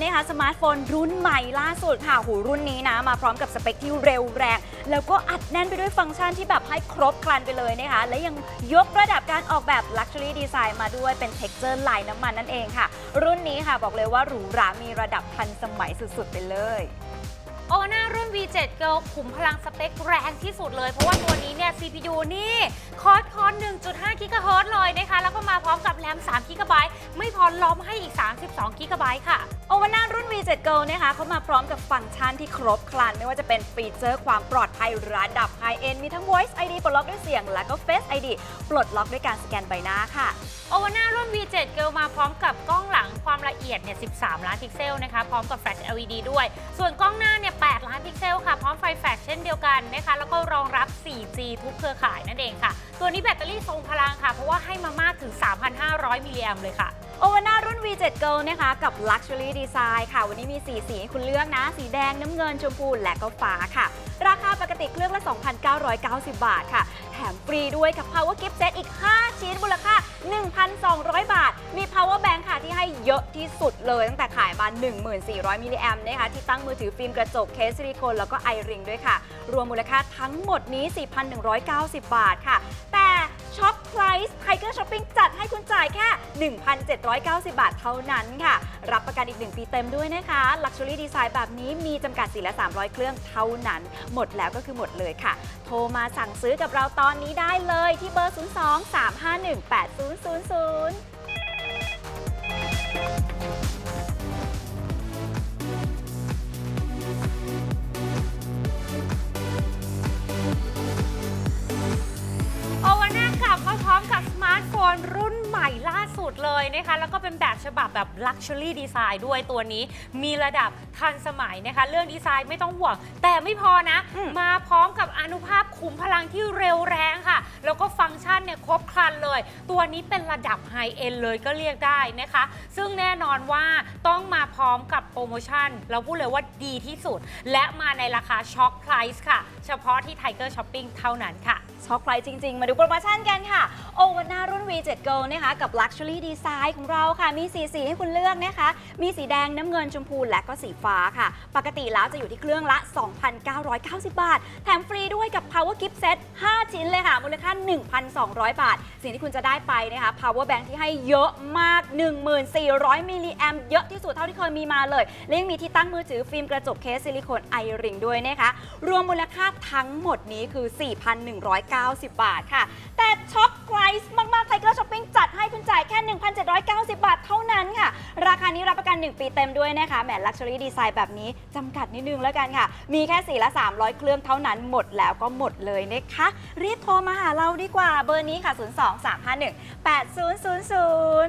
V7 Go นะคะสมาร์ทโฟนรุ่นใหม่ล่าสุดค่ะหูรุ่นนี้นะ มาพร้อมกับสเปคที่เร็วแรง แล้วก็อัดแน่นไปด้วยฟังก์ชันที่แบบให้ครบครันไปเลยนะคะ และยังยกระดับการออกแบบ Luxury Design มาด้วยเป็น Texture ลายน้ำมันนั่นเองค่ะ รุ่นนี้ค่ะบอกเลยว่าหรูหรามีระดับทันสมัยสุดๆไปเลยโอนารุ่น V7 Girl ขุมพลังสเปคแรงที่สุดเลย เพราะว่าตัวนี้เนี่ย CPU นี่ คอร์สคอน1.5 กิกะเฮิรตซ์เลยนะคะ แล้วก็มาพร้อมกับแรม3กิกะไบต์ไม่พอล้อมให้อีก 32กิกะไบต์ค่ะโอวาน่ารุ่น V7 Go นะคะเขามาพร้อมกับฟังก์ชันที่ครบครัน ไม่ว่าจะเป็นฟีเจอร์ความปลอดภัยระดับ High End มีทั้ง Voice ID ปลดล็อกด้วยเสียง และก็ Face ID ปลดล็อกด้วยการสแกนใบหน้าค่ะ โอวาน่ารุ่น V7 Girl มาพร้อมกับกล้องหลังความละเอียดเนี่ย 13 ล้านพิกเซลนะคะพร้อมกับแฟลช LED ด้วย ส่วนกล้องหน้าเนี่ย 8 ล้านพิกเซลค่ะพร้อมไฟแฟลชเช่นเดียวกันนะคะแล้วก็รองรับ 4G ทุกเครือข่ายนั่นเองค่ะ ตัวนี้แบตเตอรี่ทรงพลังค่ะเพราะว่าให้มามากถึง 3,500 มิลลิแอมเลยค่ะ โอวาน่ารุ่น V7 Go นะคะกับ Luxury Design ค่ะ วันนี้มี 4 สีให้คุณเลือกนะ สีแดงน้ำเงินชมพูและก็ฟ้าค่ะ ราคาปกติเครื่องละ 2,990 บาทค่ะ แถมฟรีด้วยกับ Power Gift Set อีก 5 ชิ้นมูลค่า 1,200 บาท มี Power Bank ค่ะที่ให้เยอะที่สุดเลยตั้งแต่ขายมา 1,400 มิลลิแอมนะคะที่ตั้งมือถือฟิล์มกระจกเคสซิลิโคนแล้วก็ไอริงด้วยค่ะ รวมมูลค่าทั้งหมดนี้ 4,190 บาทค่ะ ช็อปไพรส์ไทเกอร์ช้อปปิ้งจัดให้คุณจ่ายแค่ 1,790 บาทเท่านั้นค่ะ รับประกันอีก 1 ปีเต็มด้วยนะคะ Luxury Design แบบนี้มีจำกัดสีละ 300 เครื่องเท่านั้น หมดแล้วก็คือหมดเลยค่ะ โทรมาสั่งซื้อกับเราตอนนี้ได้เลยที่เบอร์ 02 351 8000 กับสมาร์ทโฟนรุ่นใหม่ล่าสุดเลยนะคะ แล้วก็เป็นแบบฉบับแบบ Luxury Design ด้วยตัวนี้ มีระดับทันสมัยนะคะ เรื่องดีไซน์ไม่ต้องห่วง แต่ไม่พอนะอืมมาพร้อมกับอนุภาพขุมพลังที่เร็วแรงค่ะ แล้วก็ฟังก์ชันเนี่ยครบครันเลย ตัวนี้เป็นระดับไฮเอ็นเลยก็เรียกได้นะคะ ซึ่งแน่นอนว่าต้องมาพร้อมกับโปรโมชั่น เราพูดเลยว่าดีที่สุด และมาในราคาช็อคไพรส์ค่ะ เฉพาะที่ Tiger Shopping เท่านั้นค่ะ ช็อกไพรส์จริง ๆ มาดูโปรโมชั่นกันค่ะ โอวาน่ารุ่น V7 Go นะคะกับ Luxury Design ของเราค่ะ มีสีสีให้คุณเลือกนะคะ มีสีแดงน้ำเงินชมพูและก็สีฟ้าค่ะ ปกติแล้วจะอยู่ที่เครื่องละ 2,990 บาท แถมฟรีด้วยกับ Power Gift Set 5 ชิ้นเลยค่ะ มูลค่า 1,200 บาท สิ่งที่คุณจะได้ไปนะคะ Power Bank ที่ให้เยอะมาก 1,400 มิลลิแอมเยอะที่สุดเท่าที่เคยมีมาเลยและยังมีที่ตั้งมือถือฟิล์มกระจกเคสซิลิโคนไอริงด้วยนะคะ รวมมูลค่าทั้งหมดนี้คือ 4,190บาทค่ะ แต่ช็อคไพรส์มากๆไทเกอร์ช้อปปิ้งจัดให้คุณจ่ายแค่ 1,790 บาทเท่านั้นค่ะ ราคานี้รับประกัน 1 ปีเต็มด้วยนะคะแหมลักชัวรี่ดีไซน์แบบนี้จำกัดนิดนึงแล้วกันค่ะ มีแค่สีละ 300 เครื่องเท่านั้นหมดแล้วก็หมดเลยนะคะ รีบโทรมาหาเราดีกว่าเบอร์นี้ค่ะ 02 351 8000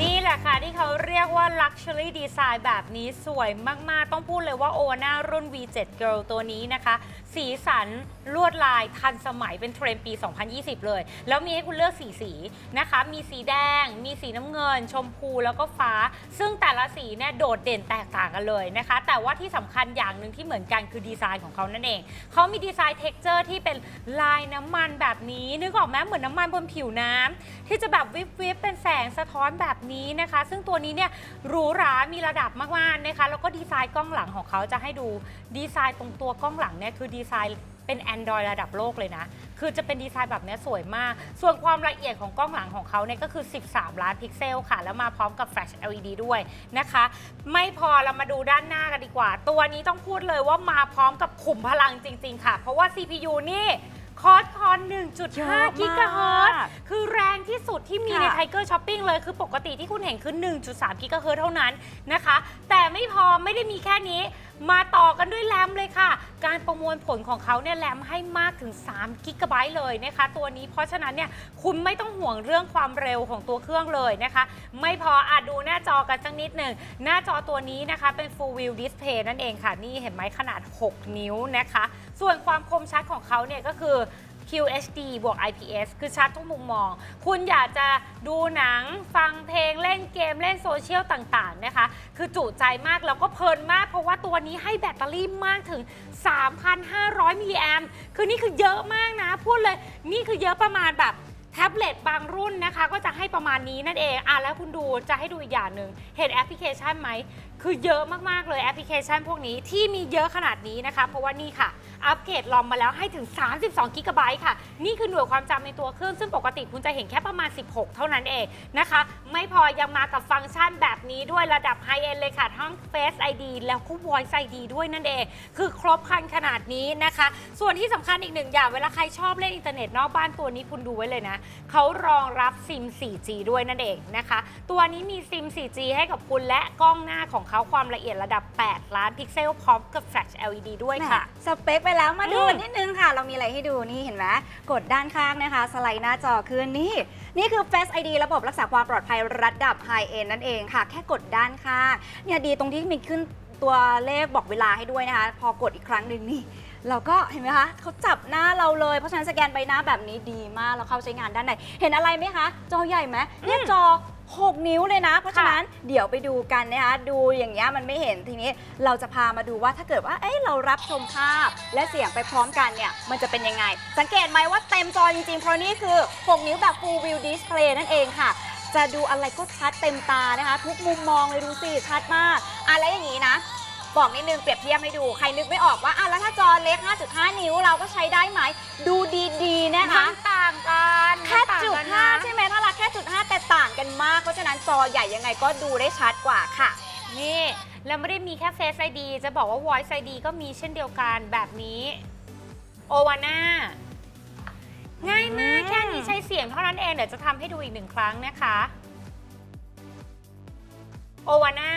นี่แห ละค่ะที่เขาเรียกว่า Luxury Design แบบนี้สวยมาก ๆ ต้องพูดเลยว่าโอนารุ่น V7 Girl ตัวนี้นะคะ สีสันลวดลายทันสมัยเป็นเทรนด์ปี 2020 เลย แล้วมีให้คุณเลือกสีสีนะคะ มีสีแดง มีสีน้ำเงิน ชมพูแล้วก็ฟ้า ซึ่งแต่ละสีเนี่ยโดดเด่นแตกต่างกันเลยนะคะ แต่ว่าที่สำคัญอย่างหนึ่งที่เหมือนกันคือดีไซน์ของเขานั่นเอง เขามีดีไซน์เท็กเจอร์ที่เป็นลายน้ำมันแบบนี้นึกออกไหมเหมือนน้ำมันบนผิวน้ำที่จะแบบวิบวิบเป็นแสงสะท้อนแบบนี้นะคะ ซึ่งตัวนี้เนี่ยหรูหรา มีระดับมากๆนะคะ แล้วก็ดีไซน์กล้องหลังของเขาจะให้ดูดีไซน์ตรงตัวกล้องหลังเนี่ยคือดีไซน์เป็น Android ระดับโลกเลยนะ คือจะเป็นดีไซน์แบบนี้สวยมาก ส่วนความละเอียดของกล้องหลังของเขาเนี่ยก็คือ 13 ล้านพิกเซลค่ะ แล้วมาพร้อมกับแฟลช LED ด้วยนะคะ ไม่พอเรามาดูด้านหน้ากันดีกว่า ตัวนี้ต้องพูดเลยว่ามาพร้อมกับขุมพลังจริง ๆ ค่ะ เพราะว่า CPU นี่ คอร์สคอนเยอะ1.5มากกิกะเฮิรตซ์คือแรงที่สุดที่มีในค่ะ ไทเกอร์ช้อปปิ้งเลย คือปกติที่คุณเห็นคือ 1.3 กิกะเฮิรตซ์เท่านั้นนะคะ แต่ไม่พอไม่ได้มีแค่นี้ มาต่อกันด้วยแรมเลยค่ะ การประมวลผลของเขาเนี่ยแรมให้มากถึง 3 กิกะไบต์เลยนะคะ ตัวนี้เพราะฉะนั้นเนี่ยคุณไม่ต้องห่วงเรื่องความเร็วของตัวเครื่องเลยนะคะ ไม่พออาจดูหน้าจอกันสักนิดหนึ่ง หน้าจอตัวนี้นะคะเป็น Full View Display นั่นเองค่ะ นี่เห็นไหมขนาด 6 นิ้วนะคะ ส่วนความคมชัดของเขาเนี่ยก็คือ QHD บวก IPS คือชัดทุกมุมมอง คุณอยากจะดูหนัง ฟังเพลง เล่นเกม เล่นโซเชียลต่างๆ นะคะ คือจุใจมาก แล้วก็เพลินมาก เพราะว่าตัวนี้ให้แบตเตอรี่มากถึง 3,500 มิลลิแอมคือนี่คือเยอะมากนะ พูดเลย นี่คือเยอะประมาณแบบแท็บเล็ตบางรุ่นนะคะ ก็จะให้ประมาณนี้นั่นเอง อะแล้วคุณดูจะให้ดูอีกอย่างหนึ่งเห็นแอปพลิเคชันไหม คือเยอะมากๆเลยแอปพลิเคชันพวกนี้ที่มีเยอะขนาดนี้นะคะ เพราะว่านี่ค่ะ อัปเกรดลอมมาแล้วให้ถึง 32กิกะไบต์ค่ะ นี่คือหน่วยความจำในตัวเครื่อง ซึ่งปกติคุณจะเห็นแค่ประมาณ 16 เท่านั้นเองนะคะ ไม่พอยังมากับฟังก์ชันแบบนี้ด้วยระดับไฮเอนเลยค่ะ ทั้ง Face ID แล้วก็ Voice ID ด้วยนั่นเอง คือครบครันขนาดนี้นะคะ ส่วนที่สำคัญอีกหนึ่งอย่างเวลาใครชอบเล่นอินเทอร์เน็ตนอกบ้านตัวนี้คุณดูไว้เลยนะเขารองรับซิม 4G ด้วยนั่นเองนะคะ ตัวนี้มีซิม 4G ให้กับคุณและกล้องหน้าของเขาความละเอียดระดับ 8 ล้านพิกเซลพร้อมกับแฟลช LED ด้วยค่ะ แหม่สเปคไปแล้วมาดูอืมนิดนึงค่ะ เรามีอะไรให้ดูนี่เห็นไหมกดด้านข้างนะคะ สไลด์หน้าจอขึ้นนี่ นี่คือ Face ID ระบบรักษาความปลอดภัยระดับ High End นั่นเองค่ะ แค่กดด้านข้างเนี่ยดีตรงที่มีขึ้นตัวเลขบอกเวลาให้ด้วยนะคะ พอกดอีกครั้งหนึ่งนี่ เราก็เห็นไหมคะเขาจับหน้าเราเลย เพราะฉะนั้นสแกนใบหน้าแบบนี้ดีมากเราเข้าใช้งานด้านในเห็นอะไรไหมคะ จอใหญ่ไหมเนี่ยจอ 6 นิ้วเลยนะ เพราะฉะนั้นเดี๋ยวไปดูกันนะคะดูอย่างเงี้ยมันไม่เห็นทีนี้เราจะพามาดูว่าถ้าเกิดว่าเอ้ยเรารับชมภาพและเสียงไปพร้อมกันเนี่ยมันจะเป็นยังไง สังเกตไหมว่าเต็มจอจริงๆ เพราะนี่คือ 6 นิ้วแบบ Full View Display นั่นเองค่ะ จะดูอะไรก็ชัดเต็มตานะคะ ทุกมุมมองเลยดูสิชัดมากอะแล้วอย่างนี้นะบอกนิดนึงเปรียบเทียบให้ดู ใครนึกไม่ออกว่าอะแล้วถ้าจอเล็ก 5.5 นิ้วเราก็ใช้ได้ไหม ดูดีๆ นะคะมันต่างกัน แค่มันต่างจุดกันห้านะใช่ไหมถ้ารักแค่จุดห้าแต่ต่างกันมาก เพราะฉะนั้นจอใหญ่ยังไงก็ดูได้ชัดกว่าค่ะ นี่แล้วไม่ได้มีแค่ Face ID จะบอกว่า Voice ID ก็มีเช่นเดียวกันแบบนี้โอวาน่าง่ายมากอืม แค่นี้ใช้เสียงเท่านั้นเอง เดี๋ยวจะทำให้ดูอีกหนึ่งครั้งนะคะโอวาน่า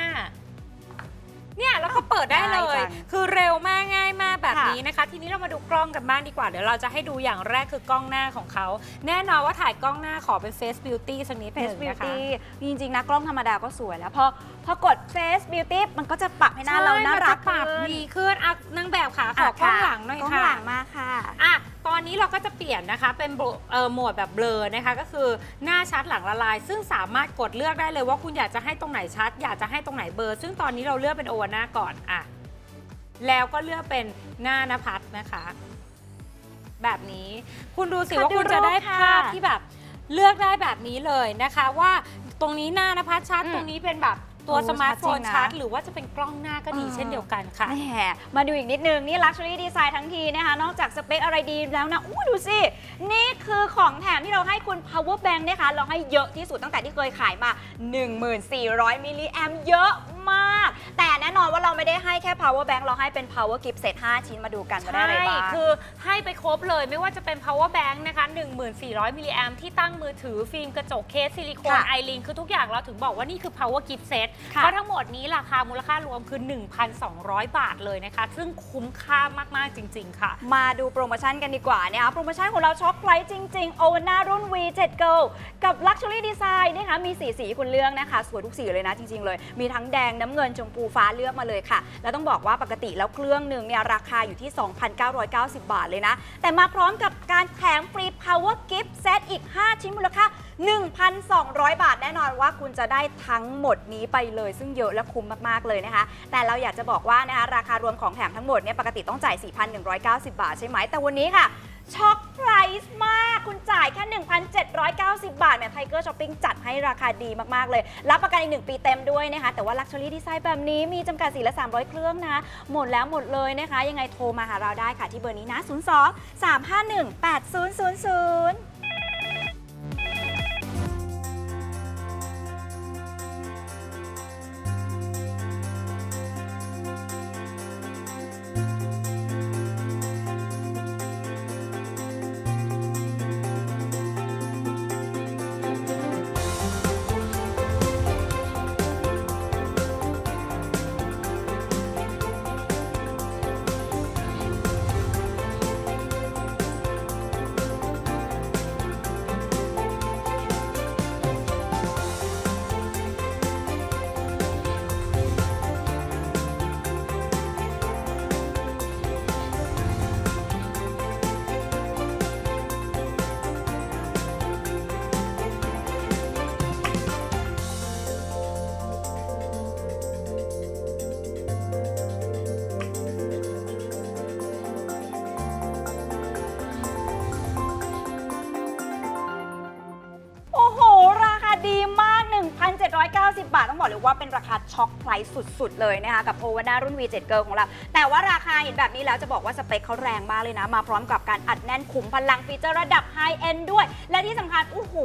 เนี่ยแล้วก็เปิดได้เลยคือเร็วมากง่ายมากแบบนี้นะคะ ทีนี้เรามาดูกล้องกันบ้างดีกว่า เดี๋ยวเราจะให้ดูอย่างแรกคือกล้องหน้าของเขา แน่นอนว่าถ่ายกล้องหน้าขอเป็น Face Beauty สักนิดหเฟนึ่ซงบิวนะคะตี้จริงๆนะกล้องธรรมดาก็สวยแล้วพอพอกด Face Beauty มันก็จะปรับให้หน้าเราน่ารักใช่มัจะปรับขึ้นดีขึ้นอะนางแบบขาขอกล้องหลังหน่อยกล้องค่ะหลังมาค่ะ อะ ตอนนี้เราก็จะเปลี่ยนนะคะเป็นโบเอ่อโหมดแบบเบลอนะคะก็คือหน้าชัดหลังละลาย ซึ่งสามารถกดเลือกได้เลยว่าคุณอยากจะให้ตรงไหนชัด อยากจะให้ตรงไหนเบลอร์ซึ่งตอนนี้เราเลือกเป็นโอวาน่าก่อนอะแล้วก็เลือกเป็นหน้านภัสนะคะ แบบนี้คุณดูสิขอว่าดูคุณจะได้รูปค่ะภาพที่แบบเลือกได้แบบนี้เลยนะคะ ว่าตรงนี้หน้านภัสชัดอืมตรงนี้เป็นแบบ ตัวโอ้สมาร์ทโฟนชัดจริงนะชัดหรือว่าจะเป็นกล้องหน้าก็ดีเออเช่นเดียวกันค่ะ แหมมาดูอีกนิดนึง นี่ Luxury Design ทั้งทีนะคะ นอกจากสเปคอะไรดีแล้วนะอู้ดูสิ นี่คือของแถมที่เราให้คุณ power bank นะคะ เราให้เยอะที่สุดตั้งแต่ที่เคยขายมา 1400 มิลลิแอมเยอะ มาก แต่แน่นอนว่าเราไม่ได้ให้แค่ power bank เราให้เป็น power gift set 5ชิ้นมาดูกันว่าได้อะไรบ้าง คือให้ไปครบเลยไม่ว่าจะเป็น power bank นะคะ 1400 มิลลิแอมที่ตั้งมือถือฟิล์มกระจกเคสซิลิโคนค่ะไอรินคือทุกอย่างเราถึงบอกว่านี่คือ power gift set ค่ะเพราะทั้งหมดนี้ราคามูลค่ารวมคือ 1,200 บาทเลยนะคะ ซึ่งคุ้มค่ามาก ๆ จริง ๆ ค่ะ มาดูโปรโมชั่นกันดีกว่านะคะโปรโมชั่นของเราช็อปไลท์จริงๆโอวาน่ารุ่น V7 Gold กับ Luxury Design นะคะมีสีสีให้คุณเลือกนะคะ สวยทุกสีเลยนะจริง ๆ เลย มีทั้งแดงน้ำเงินชมพูฟ้าเลือกมาเลยค่ะ แล้วต้องบอกว่าปกติแล้วเครื่องหนึ่งเนี่ยราคาอยู่ที่ 2,990 บาทเลยนะ แต่มาพร้อมกับการแถมฟรี Power Gift Set อีก 5 ชิ้นมูลค่า 1,200 บาทแน่นอนว่าคุณจะได้ทั้งหมดนี้ไปเลย ซึ่งเยอะและคุ้มมากๆเลยนะคะ แต่เราอยากจะบอกว่านะคะราคารวมของแถมทั้งหมดเนี่ยปกติต้องจ่าย 4,190 บาทใช่ไหมแต่วันนี้ค่ะ ช็อคไพรส์มาก คุณจ่ายแค่ 1,790 บาทแหม่ไทเกอร์ช้อปปิ้งจัดให้ราคาดีมาก ๆ เลย รับประกันอีก 1 ปีเต็มด้วยนะคะ แต่ว่า Luxury Design แบบนี้มีจำกัดสีละ 300 เครื่องนะ หมดแล้วหมดเลยนะคะ ยังไงโทรมาหาเราได้ค่ะที่เบอร์นี้นะ 02 351 8000 2,790 บาท ต้องบอกเลยว่าเป็นราคาช็อคไพรส์สุดๆ เลยนะคะ กับโอวาน่ารุ่น V7 Girl ของเรา แต่ว่าราคาเห็นแบบนี้แล้วจะบอกว่าสเปคเขาแรงมากเลยนะ มาพร้อมกับการอัดแน่นขุมพลังฟีเจอร์ระดับไฮเอ็นด้วย และที่สำคัญโอ้โห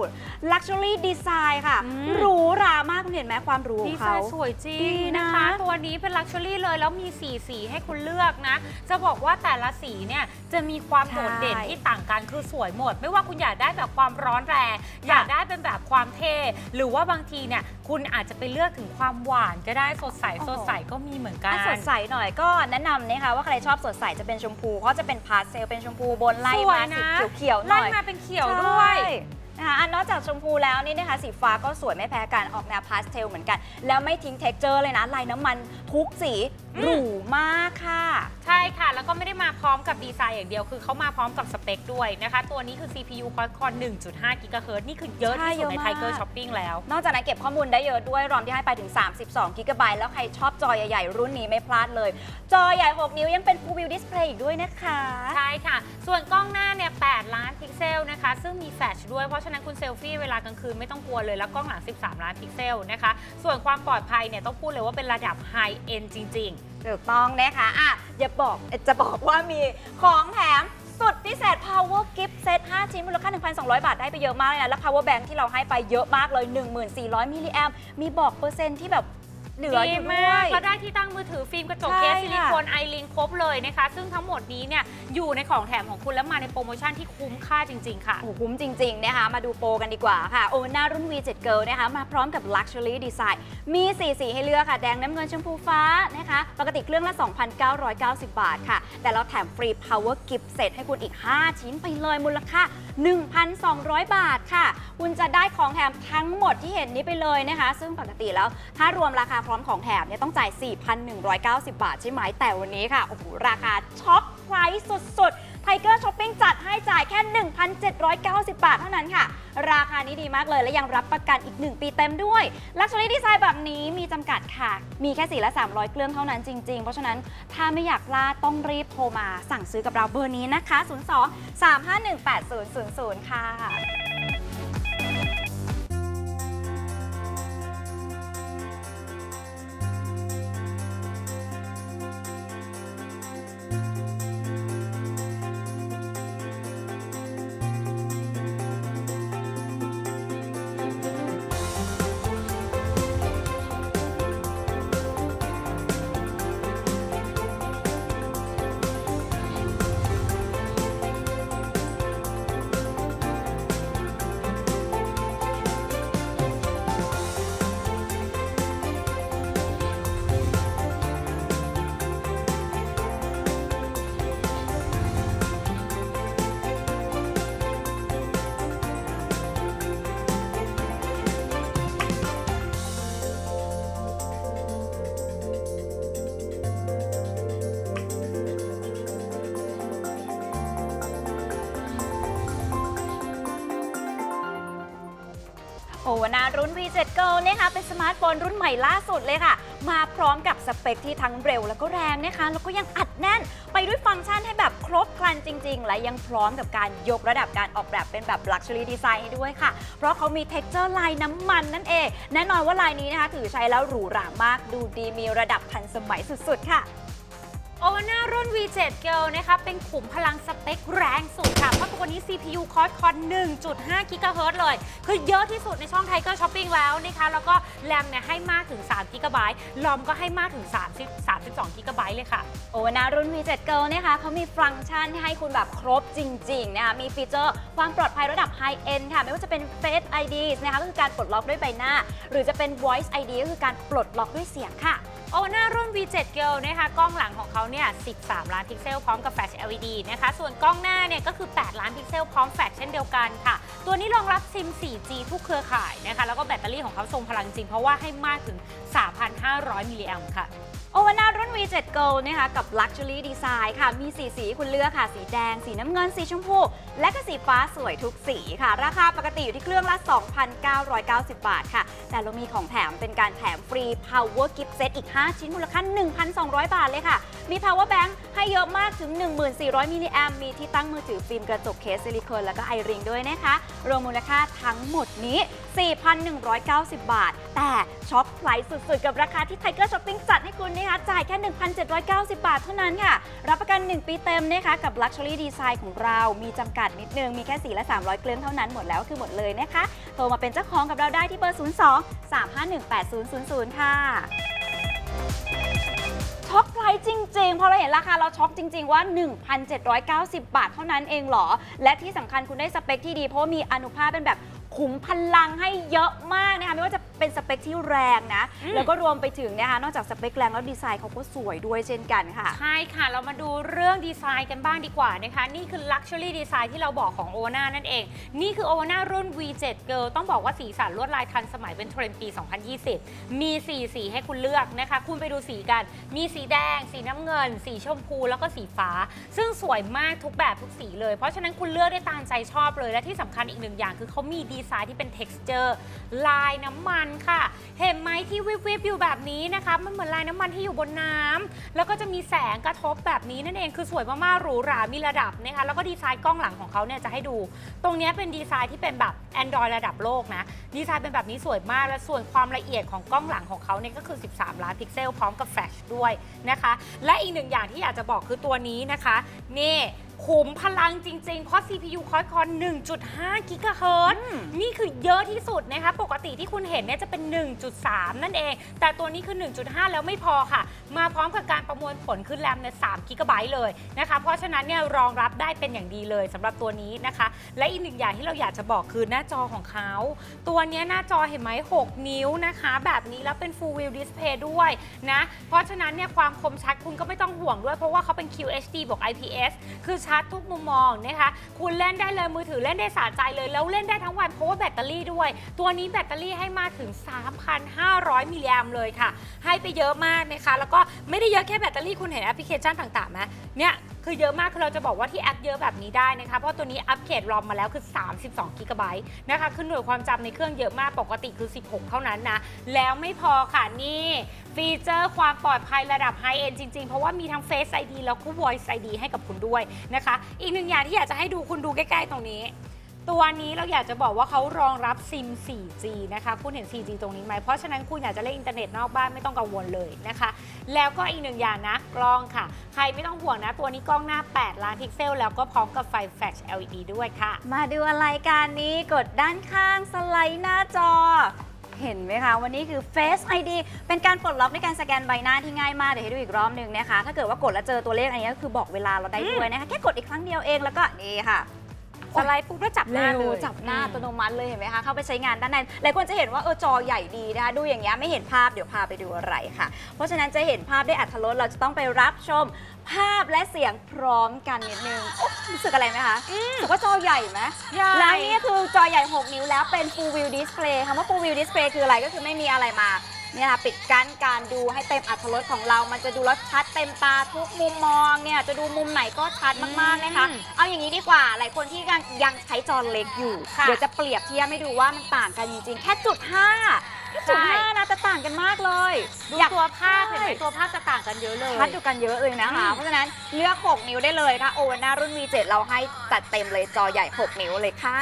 Luxury Design ค่ะอืมหรูหรามากคุณเห็นไหมความหรูขดีองไซเขาน์สวยจริดีงนะนะคะ ตัวนี้เป็นลักชัวรี่เลยแล้วมีสีสีให้คุณเลือกนะ จะบอกว่าแต่ละสีเนี่ยจะมีความใช่โดดเด่นที่ต่างกันคือสวยหมด ไม่ว่าคุณอยากได้แบบความร้อนแรงอยากได้เป็นแบบความเท่หรือว่าบางทีเนี่ยคุณอาจจะไปเลือกถึงความหวานก็ได้สดใสโอ้โห สดใสก็มีเหมือนกันถ้าสดใสหน่อยก็แนะนำนะคะว่าใครชอบสดใสจะเป็นชมพูเขาจะเป็นพาสเซลเป็นชมพูบนไล่สวยมานะ สีเขียวๆหไล่น่อยมาเป็นเขียวด้วย ใช่นะคะอันนอกจากชมพูแล้วนี่นะคะสีฟ้าก็สวยไม่แพ้กันออกแนวพาสเทลเหมือนกัน แล้วไม่ทิ้งเท็กเจอร์เลยนะลายน้ำมันทุกสีอืม หรูมากค่ะ ใช่ค่ะ แล้วก็ไม่ได้มาพร้อมกับดีไซน์อย่างเดียว คือเขามาพร้อมกับสเปคด้วยนะคะ ตัวนี้คือ CPU Quad-Core 1.5 GHz นี่คือเยอะที่สุดในใช่เยอะมาก Tiger Shopping แล้ว นอกจากนั้นเก็บข้อมูลได้เยอะด้วย รอมที่ให้ไปถึง 32กิกะไบต์แล้วใครชอบจอใหญ่ ๆ รุ่นนี้ไม่พลาดเลย จอใหญ่ 6 นิ้วยังเป็น Full View Display อีกด้วยนะคะ ใช่ค่ะ ส่วนกล้องหน้าเนี่ย 8 ล้านพิกเซลนะคะ ซึ่งมีแฟลชด้วย เพราะฉะนั้นคุณเซลฟี่เวลากลางคืนไม่ต้องกลัวเลย แล้วกล้องหลัง 13 ล้านพิกเซลนะคะ ส่วนความปลอดภัยเนี่ยต้องพูดเลยว่าเป็นระดับไฮเอ็นจริง ถูกต้องนะคะอะอย่าบอกจะบอกว่ามีของแถมสุดพิเศษ Power Gift Set 5 ชิ้นมูลค่า 1,200 บาท ได้ไปเยอะมากเลยนะ และ Power Bank ที่เราให้ไปเยอะมากเลย 1400 มิลลิแอมมีบอกเปอร์เซ็นต์ที่แบบ เหลือๆอดียู่ด้มาวกยก็ได้ที่ตั้งมือถือฟิล์มกระจกใช่เคสซิลิโคนค่ะไอลิงครบเลยนะคะ ซึ่งทั้งหมดนี้เนี่ยอยู่ในของแถมของคุณแล้วมาในโปรโมชั่นที่คุ้มค่าจริง ๆ ค่ะ โอ้โหคุ้มจริง ๆ นะคะ มาดูโปรกันดีกว่าค่ะ โอนารุ่น V7 Girl นะคะ มาพร้อมกับ Luxury Design มี 4 สีให้เลือกค่ะ แดงน้ำเงินชมพูฟ้านะคะ ปกติเครื่องละ 2,990 บาทค่ะ แต่เราแถมฟรี Power Gift Set ให้คุณอีก 5 ชิ้นไปเลยมูลค่า 1,200 บาทค่ะ คุณจะได้ของแถมทั้งหมดที่เห็นนี้ไปเลยนะคะ ซึ่งปกติแล้วถ้ารวมราคาพร้อมของแถมเนี่ยต้องจ่าย 4,190 บาทใช่ไหมแต่วันนี้ค่ะโอ้โหราคาช็อปไพรส์สุดๆไทเกอร์ช้อปปิ้งจัดให้จ่ายแค่ 1,790 บาทเท่านั้นค่ะ ราคานี้ดีมากเลยและยังรับประกันอีก 1 ปีเต็มด้วย Luxury Design แบบนี้มีจำกัดค่ะ มีแค่สีละ 300 เครื่องเท่านั้นจริง ๆ เพราะฉะนั้นถ้าไม่อยากพลาดต้องรีบโทรมาสั่งซื้อกับเราเบอร์นี้นะคะ 02 351 8000 ค่ะ นารุ่น V7 Go นะคะเป็นสมาร์ทโฟนรุ่นใหม่ล่าสุดเลยค่ะ มาพร้อมกับสเปคที่ทั้งเร็วแล้วก็แรงนะคะ แล้วก็ยังอัดแน่น ไปด้วยฟังก์ชันให้แบบครบครันจริง ๆ และยังพร้อมกับการยกระดับการออกแบบเป็นแบบ Luxury Design ให้ด้วยค่ะ เพราะเขามี texture ลายน้ำมันนั่นเอง แน่นอนว่าลายนี้นะคะถือใช้แล้วหรูหรามากดูดีมีระดับทันสมัยสุดๆ ค่ะ โอวาน่ารุ่น V7 Girl นะคะ เป็นขุมพลังสเปคแรงสุดค่ะ เพราะตัวนี้ CPU Quad-Core 1.5 GHz เลย คือเยอะที่สุดในช่อง Tiger Shopping แล้วนะคะ แล้วก็แรมเนี่ยให้มากถึง 3 GB ลอมก็ให้มากถึง 30 32 GB เลยค่ะ โอวานารุ่น V7 Girl นะคะเขามีฟังก์ชันที่ให้คุณแบบครบจริงๆนะคะมีฟีเจอร์ความปลอดภัยระดับ High End ค่ะ ไม่ว่าจะเป็น Face ID นะคะก็คือการปลดล็อกด้วยใบหน้า หรือจะเป็น Voice ID ก็คือการปลดล็อกด้วยเสียงค่ะ โอวาน่ารุ่น V7 Girl นะคะกล้องหลังของเขาเนี่ย 13 ล้านพิกเซลพร้อมกับแฟลช LED นะคะ ส่วนกล้องหน้าเนี่ยก็คือ 8 ล้านพิกเซลพร้อมแฟลชเช่นเดียวกันค่ะ ตัวนี้รองรับซิม 4G ทุกเครือข่ายนะคะ แล้วก็แบตเตอรี่ของเขาทรงพลังจริง เพราะว่าให้มากถึง 3,500 มิลลิแอมป์ค่ะ โอวาน่ารุ่น V7 Gold นะคะกับ Luxury Design ค่ะ มีสีสีคุณเลือกค่ะ สีแดง สีน้ำเงิน สีชมพู และก็สีฟ้าสวยทุกสีค่ะ ราคาปกติอยู่ที่เครื่องละ 2,990 บาทค่ะ แต่เรามีของแถมเป็นการแถมฟรี Power Gift Set อีก 5 ชิ้นมูลค่า 1,200 บาทเลยค่ะ มี Power Bank ให้เยอะมากถึง 1400 มิลลิแอมมีที่ตั้งมือถือฟิล์มกระจกเคสซิลิโคนแล้วก็ไอริงด้วยนะคะ รวมมูลค่าทั้งหมดนี้ 4,190 บาท แต่ช็อปไพรส์สุดๆ กับราคาที่ไทเกอร์ช้อปปิ้งจัดให้คุณนะคะจ่ายแค่ 1,790 บาทเท่านั้นค่ะ รับประกัน 1 ปีเต็มนะคะกับ Luxury Design ของเรามีจำกัดนิดนึง มีแค่สีละ 300 เครื่องเท่านั้นหมดแล้วคือหมดเลยนะคะ โทรมาเป็นเจ้าของกับเราได้ที่เบอร์ 02 351 8000 ค่ะช็อกไพรจริงๆ พอเราเห็นราคาเราช็อกจริง ๆ ว่า 1,790 บาทเท่านั้นเองเหรอ และที่สำคัญคุณได้สเปคที่ดีเพราะมีอนุภาคเป็นแบบ ขุมพลังให้เยอะมากนะคะไม่ว่าจะเป็นสเปคที่แรงนะอืมแล้วก็รวมไปถึงนะคะนอกจากสเปคแรงแล้วดีไซน์เขาก็สวยด้วยเช่นกันค่ะ ใช่ค่ะ เรามาดูเรื่องดีไซน์กันบ้างดีกว่านะคะ นี่คือ Luxury Design ที่เราบอกของ o อนานั่นเอง นี่คือ o อนารุ่น V7 Girl ต้องบอกว่าสีสันลวดลายทันสมัยเป็นเทรนด์ปี 2020 มี 4 สีให้คุณเลือกนะคะ คุณไปดูสีกัน มีสีแดง สีน้ำเงิน สีชมพู แล้วก็สีฟ้า ซึ่งสวยมากทุกแบบทุกสีเลย เพราะฉะนั้นคุณเลือกได้ตามใจชอบเลย และที่สำคัญอีกหนึ่งอย่างคือเขามีดีไซน์ที่เป็น texture ลายน้ำมันค่ะ เห็นไหมที่วิบวิบๆอยู่แบบนี้นะคะ มันเหมือนลายน้ำมันที่อยู่บนน้ำแล้วก็จะมีแสงกระทบแบบนี้นั่นเองคือสวยมากๆหรูหรา มีระดับนะคะแล้วก็ดีไซน์กล้องหลังของเขาเนี่ยจะให้ดู ตรงนี้เป็นดีไซน์ที่เป็นแบบ Android ระดับโลกนะ ดีไซน์เป็นแบบนี้สวยมาก และส่วนความละเอียดของกล้องหลังของเขาเนี่ยก็คือ 13 ล้านพิกเซลพร้อมกับแฟลชด้วยนะคะ และอีกหนึ่งอย่างที่อยากจะบอกคือตัวนี้นะคะนี่ ขุมพลังจริง ๆ เพราะ CPU q u a d c o r 1.5กิกะเฮิรตซ์อืมนี่คือเยอะที่สุดนะคะ ปกติที่คุณเห็นเนี่ยจะเป็น 1.3 นั่นเอง แต่ตัวนี้คือ 1.5 แล้วไม่พอค่ะ มาพร้อมกับการประมวลผลคือแรมเนี่ย3กิกะไบต์เลยนะคะ เพราะฉะนั้นเนี่ยรองรับได้เป็นอย่างดีเลยสำหรับตัวนี้นะคะ และอีกหนึ่งอย่างที่เราอยากจะบอกคือหน้าจอของเขา ตัวเนี้ยหน้าจอเห็นไหม6 นิ้วนะคะ แบบนี้แล้วเป็น Full View Display ด้วยนะ เพราะฉะนั้นเนี่ยความคมชัดคุณก็ไม่ต้องห่วงด้วยเพราะว่าเขาเป็น QHD บวก IPS คือชัดทุกมุมมองนะคะ คุณเล่นได้เลยมือถือเล่นได้สะใจเลย แล้วเล่นได้ทั้งวันเพราะว่าแบตเตอรี่ด้วย ตัวนี้แบตเตอรี่ให้มาถึง 3,500 มิลลิแอมเลยค่ะ ให้ไปเยอะมากนะคะ แล้วก็ไม่ได้เยอะแค่แบตเตอรี่คุณเห็นแอปพลิเคชันต่างๆไหมเนี่ย คือเยอะมากคือเราจะบอกว่าที่แอปเยอะแบบนี้ได้นะคะ เพราะตัวนี้อัปเกรดรอมมาแล้วคือ 32กิกะไบต์นะคะคือหน่วยความจำในเครื่องเยอะมากปกติคือ 16 เท่านั้นนะ แล้วไม่พอค่ะนี่ฟีเจอร์ความปลอดภัยระดับไฮเอ็นจริง ๆ เพราะว่ามีทั้ง Face ID แล้วก็ Voice ID ให้กับคุณด้วยนะคะ อีกหนึ่งอย่างที่อยากจะให้ดูคุณดูใกล้ ๆ ตรงนี้ ตัวนี้เราอยากจะบอกว่าเขารองรับซิม 4G นะคะ คุณเห็น 4G ตรงนี้ไหม เพราะฉะนั้นคุณอยากจะเล่นอินเทอร์เน็ตนอกบ้านไม่ต้องกังวลเลยนะคะ แล้วก็อีกหนึ่งอย่างนะ กล้องค่ะ ใครไม่ต้องห่วงนะ ตัวนี้กล้องหน้า 8 ล้านพิกเซล แล้วก็พร้อมกับไฟแฟลช LED ด้วยค่ะ มาดูอะไรกันนี้กดด้านข้างสไลด์หน้าจอเห็นไหมคะ วันนี้คือ Face ID เป็นการปลดล็อกในการสแกนใบหน้าที่ง่ายมาก เดี๋ยวให้ดูอีกรอบหนึ่งนะคะ ถ้าเกิดว่ากดแล้วเจอตัวเลขอันนี้ก็คือบอกเวลาเราได้ด้วยนะคะ แค่กดอีกครั้งเดียวเองแล้วก็นี่ค่ะ สไลด์ปุ๊บแล้วจับหน้าเร็เลวยจับหน้าอือัตโนมัติเลยเห็นไหมคะ เข้าไปใช้งานด้านในหลายคนจะเห็นว่าเออจอใหญ่ดีนะคะดูอย่างเงี้ยไม่เห็นภาพเดี๋ยวพาไปดูอะไรค่ะ เพราะฉะนั้นจะเห็นภาพได้อัธรสเราจะต้องไปรับชมภาพและเสียงพร้อมกันนิดนึงโอ๊ะรู้สึกอะไรไหมคะรู้สึกว่าจอใหญ่ไหมใหญ่ แล้วนี่คือจอใหญ่ 6 นิ้วแล้วเป็น Full View Display คำว่า Full View Display คืออะไรก็คือไม่มีอะไรมา เนี่ยค่ะปิดกั้นการดูให้เต็มอัตรสของเรา มันจะดูแล้วชัดเต็มตาทุกมุมมองเนี่ยจะดูมุมไหนก็ชัดมากๆนะคะ อืมเอาอย่างนี้ดีกว่า หลายคนที่ยังยังใช้จอเล็กอยู่ ค่ะ เดี๋ยวจะเปรียบเทียบให้ดูว่ามันต่างกันจริงๆ แค่จุดห้า แค่จุดใช่ห้านะจะต่างกันมากเลย ดูอยากตัวภาพใช่เห็นไหมตัวภาพจะต่างกันเยอะเลยชัดดูกันเยอะเลยนะคะอืมเพราะฉะนั้นเลือก 6 นิ้วได้เลยค่ะโอวันนารุ่น V7 เราให้จัดเต็มเลยจอใหญ่ 6 นิ้วเลยค่ะ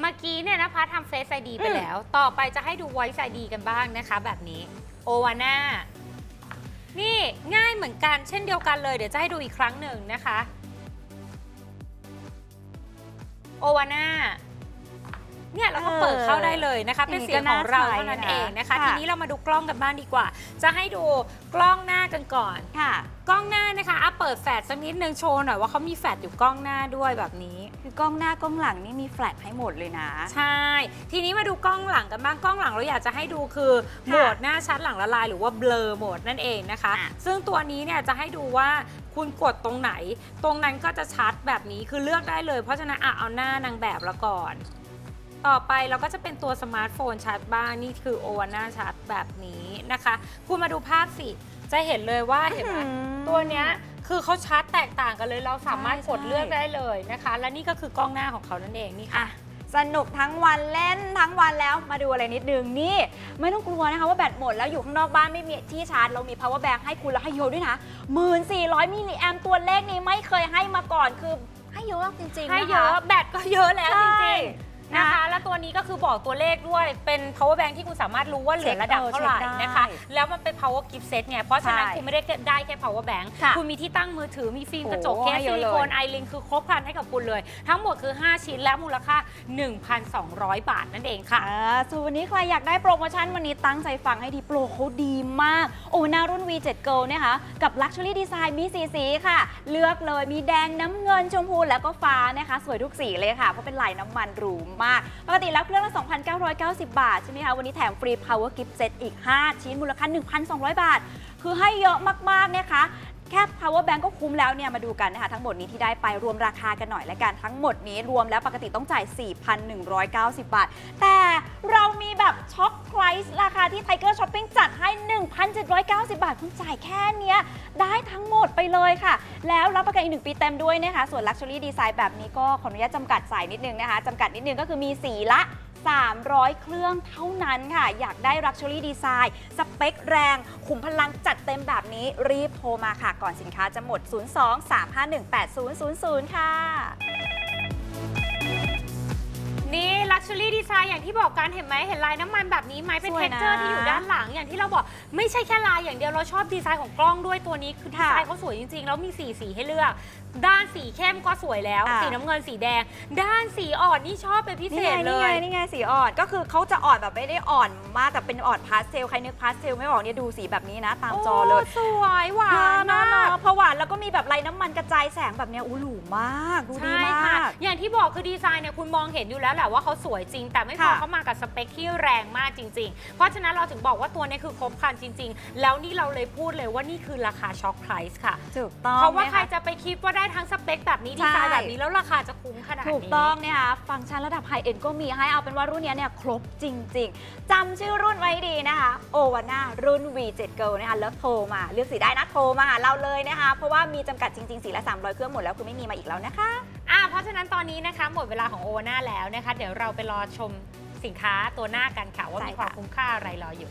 เมื่อกี้เนี่ยนะพัททำ Face ID ไปอืมแล้ว ต่อไปจะให้ดู Voice ID กันบ้างนะคะ แบบนี้โอวาน่านี่ง่ายเหมือนกันเช่นเดียวกันเลยเดี๋ยวจะให้ดูอีกครั้งหนึ่งนะคะโอวาน่า เนี่ยเราก็เปิดเข้าได้เลยนะคะ เป็นเสียงของเราเท่านั้นเองนะคะค่ะทีนี้เรามาดูกล้องกันบ้างดีกว่า จะให้ดูกล้องหน้ากันก่อนค่ะ กล้องหน้านะคะอะเปิดแฟลชสักนิดนึงโชว์หน่อยว่าเขามีแฟลชอยู่กล้องหน้าด้วยแบบนี้ คือกล้องหน้ากล้องหลังนี่มีแฟลชให้หมดเลยนะ ใช่ ทีนี้มาดูกล้องหลังกันบ้างกล้องหลังเราอยากจะให้ดูคือโหมดหน้าชัดหลังละลายหรือว่าเบลอโหมดนั่นเองนะคะอะซึ่งตัวนี้เนี่ยจะให้ดูว่าคุณกดตรงไหน ตรงนั้นก็จะชัดแบบนี้คือเลือกได้เลย เพราะฉะนั้นอะเอาหน้านางแบบละก่อน ต่อไปเราก็จะเป็นตัวสมาร์ทโฟนชัดบ้างนี่คือโอวาน่าชัดแบบนี้นะคะ คุณมาดูภาพสิ จะเห็นเลยว่าเห็นไหมอืมตัวเนี้ยคือเขาชาร์จแตกต่างกันเลย เราสามารถใช่ กดเลือกได้เลยนะคะ และนี่ก็คือกล้องหน้าของเขานั่นเองนี่ค่ะอะ สนุกทั้งวันเล่นทั้งวันแล้วมาดูอะไรนิดนึงนี่ ไม่ต้องกลัวนะคะว่าแบตหมดแล้วอยู่ข้างนอกบ้านไม่มีที่ชาร์จ เรามี power bank ให้คุณแล้วให้เยอะด้วยนะ 1400 มิลลิแอมตัวเลขนี้ไม่เคยให้มาก่อนคือให้เยอะจริงๆให้นคเยอะแบตก็เยอะแล้วจใช่ริงๆ นะคะ แล้วตัวนี้ก็คือบอกตัวเลขด้วย เป็น power bank ที่คุณสามารถรู้ว่าเหลือระดับเท่าไหร่เช็คได้นะคะ แล้วมันเป็น power gift set ไง เพราะฉะนั้นใช่คุณไม่ได้ได้แค่ power bank ค่ะคุณมีที่ตั้งมือถือ มีฟิล์มกระจกโอ้เคสให้เยซิอะลิเลยโคนไอลิงคือครบครันให้กับคุณเลย ทั้งหมดคือ 5 ชิ้นและมูลค่า 1,200 บาทนั่นเองค่ะอ่าส่วนวันนี้ใครอยากได้โปรโมชั่นวันนี้ตั้งใจฟังให้ดีโปรเขาดีมาก โอ้หน้ารุ่น V7 Gold นะคะกับ Luxury Design มีสีสีค่ะ เลือกเลยมีแดงน้ำเงินชมพูแล้วก็ฟ้านะคะ สวยทุกสีเลยค่ะเพราะเป็นลายน้ำมันหรูมาก ปกติแล้วเครื่องละ 2,990 บาท ใช่ไหมคะ วันนี้แถมฟรี Power Gift Set อีก 5 ชิ้นมูลค่า 1,200 บาท คือให้เยอะมาก ๆ นะคะ แค่ power bank ก็คุ้มแล้วเนี่ยมาดูกันนะคะทั้งหมดนี้ที่ได้ไปรวมราคากันหน่อยและกันทั้งหมดนี้รวมแล้วปกติต้องจ่าย 4,190 บาท แต่เรามีแบบช็อปไพรส์ราคาที่ Tiger Shopping จัดให้ 1,790 บาท คุณจ่ายแค่เนี้ยได้ทั้งหมดไปเลยค่ะ แล้วรับประกันอีก 1 ปีเต็มด้วยนะคะส่วน Luxury Design แบบนี้ก็ขออนุญาตจำกัดสายนิดนึงนะคะจำกัดนิดนึงก็คือมีสีละ 300 เครื่องเท่านั้นค่ะ อยากได้ Luxury Design สเปคแรง ขุมพลังจัดเต็มแบบนี้รีบโทรมาค่ะ ก่อนสินค้าจะหมด 02-351-8000 ค่ะ นี่ Luxury Design อย่างที่บอกกันเห็นไหมเห็นลายน้ำมันแบบนี้ไหมเป็นสวยเท็นะกเจอร์ที่อยู่ด้านหลังอย่างที่เราบอกไม่ใช่แค่ลายอย่างเดียวเราชอบดีไซน์ของกล้องด้วยตัวนี้คือดีค่ะไซน์เขาสวยจริงๆ แล้วมีสีสีให้เลือก ด้านสีเข้มก็สวยแล้ว อ่าสีน้ำเงินสีแดง ด้านสีอ่อนนี่ชอบเป็นพิเศนี่ไงษเลนี่ไงย นี่ไงสีอ่อนก็คือเขาจะอ่อนแบบไม่ได้อ่อนมากแต่เป็นอ่อนพาสเทลใครนึกพาสเทลไม่ออกเนี่ยดูสีแบบนี้นะ ตามจอเลย โสวยหวาเออนเนาะมากเนาะพอหวานแล้วก็มีแบบลายน้ำมันกระจายแสงแบบเนี้ยอู้หรูมาก ดูดีใช่มาค่ะ ก อย่างที่บอกคือดีไซน์เนี่ยคุณมองเห็นอยู่แล้วแหละว่าเขาสวยจริง แต่ไม่พอค่ะ เขามากับสเปคที่แรงมากจริง ๆ เพราะฉะนั้นเราถึงบอกว่าตัวนี้คือครบครันจริง ๆ แล้วนี่เราเลยพูดเลยว่านี่คือราคาช็อคไพรส์ค่ะ ถูกต้องเพราะว่านะใครคะจะไปคิดว่าได้ทั้งสเปคแบบนี้ดีไซน์ใช่แบบนี้แล้วราคาจะคุ้มขนาดนี้ ถูกต้องนะคะฟังก์ชันระดับไฮเอ็นก็มีให้เอาเป็นว่ารุ่นเนี้ยเนี่ยครบจริง ๆจำชื่อรุ่นไว้ดีนะคะโอวาน่ารุ่น V7 Girl นะคะแล้วโทรมาเลือกสีได้นะโทรมาหาเราเลยนะคะ เพราะว่ามีจำกัดจริง ๆ สีละ 300 เครื่องหมดแล้วคือไม่มีมาอีกแล้วนะคะ อะเพราะฉะนั้นตอนนี้นะคะหมดเวลาของโอวาน่าแล้วนะคะ เดี๋ยวเราไปรอชมสินค้าตัวหน้ากันค่ะว่าใช่มีความค่ะคุ้มค่าอะไรรออยู่